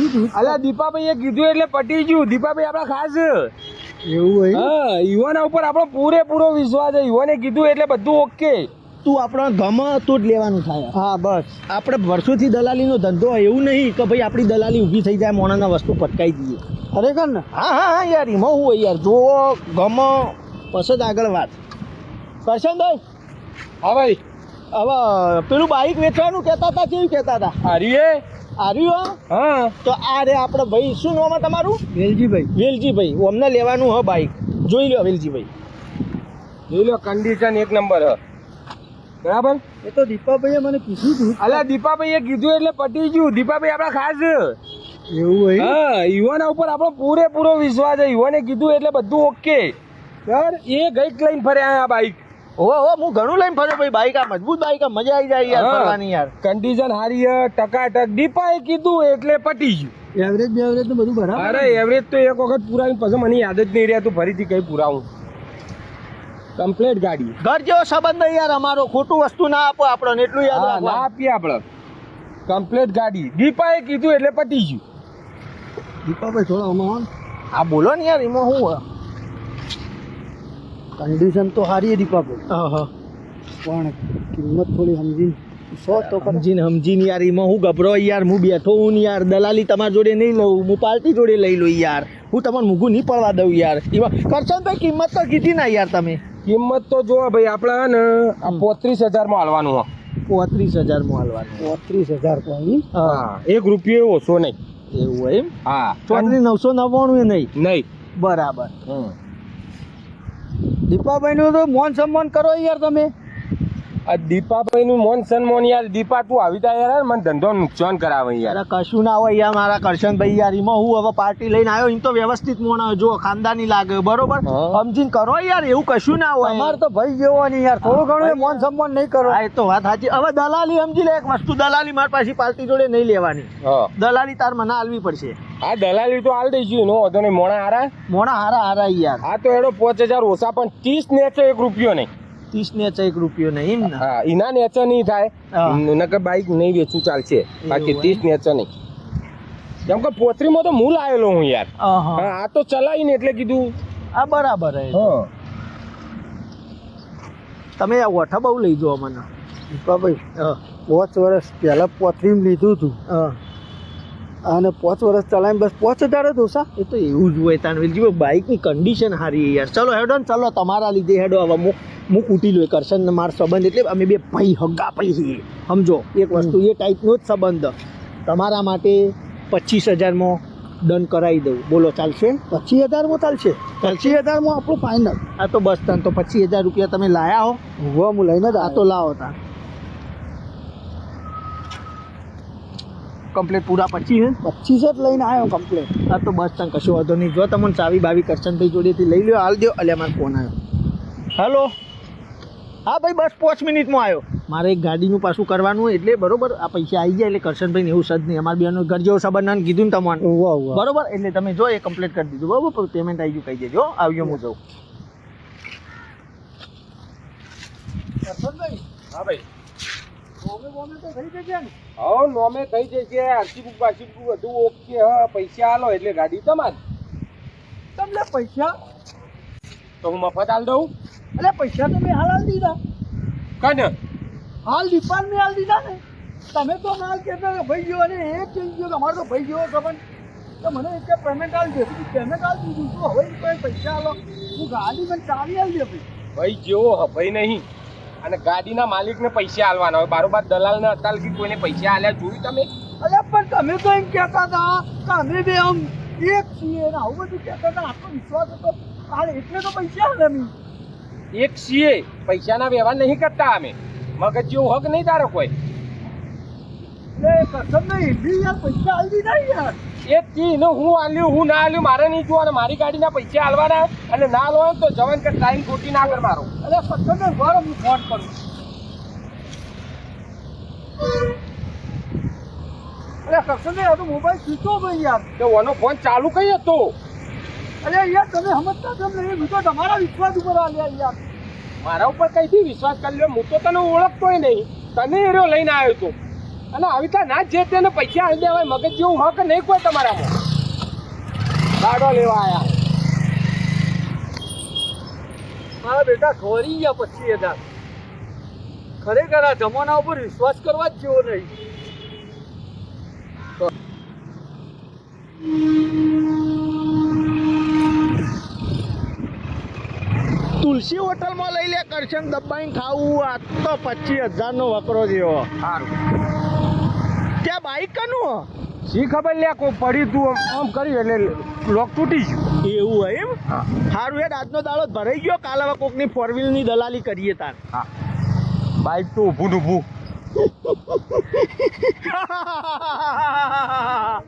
કીધું દીપાભાઈ એ દીપાભાઈએ કીધું એટલે પટી ગયું. દીપાભાઈ આપણા ખાસ. એવું હોય? હા યુવાના ઉપર આપણો પૂરેપૂરો વિશ્વાસ છે. યુવાને કીધું એટલે બધું ઓકે. તું આપણો ગમે તો જ લેવાનું થાય. હા બસ. આપણે વર્ષોથી દલાલીનો ધંધો હોય એવું નહીં કે ભાઈ આપણી દલાલી ઊભી થઈ જાય મોણાના વસ્તુ પટકાઈ દઈએ. ખરેખર ને? હા હા હા યાર એમાં હું હોય યાર. જુઓ ગમો પછી જ આગળ વાત. કરશનભાઈ હા ભાઈ. હવે પેલું બાઈક વેચવાનું કહેતા હતા કેવું કહેતા હતા? હારીએ. આર્યું હા? તો આ રે આપણે ભાઈ શું નામ તમારું? વેલજીભાઈ. વેલજીભાઈ અમને લેવાનું હ બાઈક જોઈ લો વેલજીભાઈ. જોઈ લો કન્ડિશન એક નંબર હ. બરાબર? એ તો દીપાભાઈએ મને કીધું હતું અલ્યા દીપાભાઈએ કીધું એટલે પટી ગયું. દીપાભાઈ આપણા ખાસ. એવું હોય? હા યુવાના ઉપર આપણો પૂરેપૂરો વિશ્વાસ છે. યુવાને કીધું એટલે બધું ઓકે સર એ ગઈક લઈને ફર્યા આ બાઈક ઓ હો હું ઘણું લઈને ફર્યો ભાઈ બાઈક આ મજબૂત બાઈક આ મજા આવી જાય યાર ફરવાની યાર. કન્ડિશન હારી હ ટકાટક. દીપાએ કીધું એટલે પટી ગયું. એવરેજ બેવરેજ તો બધું બરાબર અરે એવરેજ તો એક વખત પુરાવી પછી મને યાદ જ નહીં રહ્યા તું ફરીથી કઈ પુરાવું. કમ્પ્લેટ ગાડી. ઘર જેવો સંબંધ નહીં યાર અમારો. ખોટું વસ્તુ ના આપો આપણને એટલું યાદ હા ના આપીએ આપણે. કમ્પ્લેટ ગાડી. દીપાએ કીધું એટલે પટી ગયું. દીપાભાઈ થોડા આમાં આ બોલો ને યાર એમાં શું કન્ડિશન તો સારી દીપાભાઈ હા હા પણ કિંમત થોડી સમજીને સો તો. સમજીને સમજીને યાર એમાં હું ગભરો યાર હું બેઠો હું ને યાર દલાલી તમારી જોડે નહીં લઉં હું પાર્ટી જોડે લઈ લઉં યાર. હું તમારે મૂગું નહીં પડવા દઉં યાર. એમાં કરશો ને ભાઈ કિંમત તો કીધી ના યાર તમે. કિંમત તો જો ભાઈ આપણે ને આ પોત્રીસ હજારમાં હાલવાનું હો. પોત્રીસ હજારમાં હાલવાનું. પોત્રીસ હજાર કોઈ? હા એક રૂપિયો ઓછો નહીં. એવું હોય એમ? હા. ચોત્રીસ નવસો નવ્વાણું એ નહીં. નહીં. બરાબર. હમ. દીપાભાઈનું તો મોન સન્માન કરો યાર તમે. આ દીપાભાઈ નું મોન સન્મોન યાર. દીપા તું આવી તા યાર. મને ધંધો નુકસાન કરાવે યાર. કશું ના હોય યાર મારા કરશનભાઈ યાર. એમાં હું હવે પાર્ટી લઈને આવ્યો. એમ તો વ્યવસ્થિત મોણ જો ખાનદાની લાગે. બરોબર? સમજીને કરો યાર. એવું કશું ના હોય. અમારે તો ભાઈ જેવો નહીં યાર. થોડું ઘણું મોન સન્માન નહીં કરો. એ તો વાત સાચી. હવે દલાલી સમજી લે. એક વસ્તુ દલાલી મારી પાસે પાર્ટી જોડે નહીં લેવાની. દલાલી તાર મને હાલવી પડશે. આ દલાલી તો હાલ દઈશું નો વધો નહીં. મોણા હારા? મોણા હારા હારા યાર. આ તો એનો પાંચ હજાર ઓછા પણ ત્રીસ ને એક રૂપિયો નહીં. ત્રીસ ને એક રૂપિયો ને એમ હા એના નેચર નહીં થાય. નકર બાઈક નહીં વેચું ચાલશે. બાકી ત્રીસ નેચર નહીં. કેમ કે પોત્રીમાં તો મૂલ આવેલો હું યાર. આ તો ચલાવીને એટલે કીધું. આ બરાબર હે. તમે આ ઓઠા બહુ લઈ જો મને. ભાઈ હા. પાંચ વર્ષ પહેલા પોત્રીમ લીધું હતું. હા. અને પાંચ વર્ષ ચલાવીને બસ પાંચ હજાર જ ઓછા. એ તો એવું જ હોય તાનવેલજી બાઇકની કન્ડિશન સારી યાર. ચલો હેડો ને ચલો તમારા લીધે હેડો. હવે હું હું કૂટી લો કરશન ને મારો સંબંધ એટલે અમે બે ભાઈ હગા ભાઈ છીએ. સમજો? એક વસ્તુ એ ટાઈપનો જ સંબંધ. તમારા માટે પચીસ હજારમાં ડન કરાવી દઉં. બોલો ચાલશે? પચીસ હજારમાં ચાલશે. પચીસ હજારમાં આપણું ફાઇનલ આ તો બસ તન તો પચીસ હજાર રૂપિયા તમે લાયા હો. હોવા હું લઈને જ આ તો લાવો તા કમ્પ્લીટ પૂરા પચીસ હે? પચીસ જ લઈને આવ્યો કમ્પ્લેટ આ તો બસ તને કશો વાંધો નહીં. જો તમને ચાવી બાવી કરશનભાઈ જોડેથી લઈ લો હાલ દો અલ્યા મારો ફોન આવ્યો. હલો હા ભાઈ બસ પાંચ મિનિટમાં આવ્યો. મારે એક ગાડીનું પાછું કરવાનું હોય એટલે બરોબર આ પૈસા આવી જાય એટલે કરશનભાઈ એવું સજ નહીં. અમારા બેનો ઘર જેવો સંબંધ કીધું ને વાહ બરોબર? એટલે તમે જો એ કમ્પ્લેટ કરી દીધું. બરોબર? પેમેન્ટ આવી ગયું કહી દેજો. આવ્યો હું જાઉં. હા ભાઈ બોમે બોમે તો થઈ જશે ને હા નોમે થઈ જશે આરસી બુક બારસી બુક બધું ઓકે હા પૈસા આલો એટલે ગાડી તમારી. તમને પૈસા? તો હું મફત હાલ દઉં? અરે પૈસા તો મેં હાલ હાલ દીધા. કને? હાલ દીપાલ મેં હાલ દીધા ને. તમે તો હાલ કહેતા કે ભાઈ ગયો અને એ થઈ ગયો અમારો તો ભાઈ ગયો ખબર તો મને એક પેમેન્ટ હાલ દે પેમેન્ટ હાલ દીધું. તો હવે પૈસા હાલો હું ગાડી મને ચાવી હાલ દે ભાઈ. ભાઈ જેવો હભાઈ નહીં. અને ગાડીના માલિકને પૈસા આલવાના હોય. બારોબાર દલાલને અતાલથી કોઈને પૈસા આલ્યા જોયું તમે? અરે પણ તમે તો એમ કહેતા હતા કે અમે બે આમ એક છીએ. ને આવું બધું કહેતા હતા આખો વિશ્વાસ હતો. હાલ એટલે તો પૈસા હાલ અમે. એક છીએ. પૈસાના વ્યવહાર નહીં કરતા અમે. મગજ જેવું હક નહીં તારો કોઈ. એટલે કસમ નહીં યાર પૈસા હાલ નહીં યાર. એક કી ને હું આલ્યું હું ના આલ્યું મારે નહીં જોવાનું મારી ગાડીના પૈસા આલવાના અને ના લો તો જવાન કે ટાઈમ ખોટી ના કર મારો. અરે સત્તર નહીં હું ફોન કરું. અરે નહીં તો મોબાઈલ સ્વિચ ભાઈ યાર. તો ઓનો ફોન ચાલુ કઈ હતો? અરે યાર તમે સમજતા નહીં હું તમારા વિશ્વાસ ઉપર આલ્યા યાર. મારા ઉપર કઈથી વિશ્વાસ કરી લ્યો? હું તો તને ઓળખતોય નહીં. તને એરો લઈને આવ્યો તો. અને આવી રીતે ના જે તેને પૈસા આવી દેવાય મગજ જેવું હક નહીં કોઈ તમારામાં. ગાડો લેવા આવ્યા હા બેટા ખોરી ગયા પછી હજાર ખરેખર આ જમાના ઉપર વિશ્વાસ કરવા જ જેવો નહીં. તુલસી હોટલમાં લઈ લે કરશન દબાઈને ખાવું આ તો પચીસ હજારનો વકરો જેવો. સારું. ત્યાં બાઈક કનું? શી ખબર લે કોઈ પડી તું આમ આમ કરી એટલે લોક તૂટી ગયું. એવું હોય એમ? સારું હેડ આજનો દાડો ભરાઈ ગયો. કાલ હવે કોકની ફોરની દલાલી કરીએ તાર. હા. બાઈક તો ઊભું ઊભું.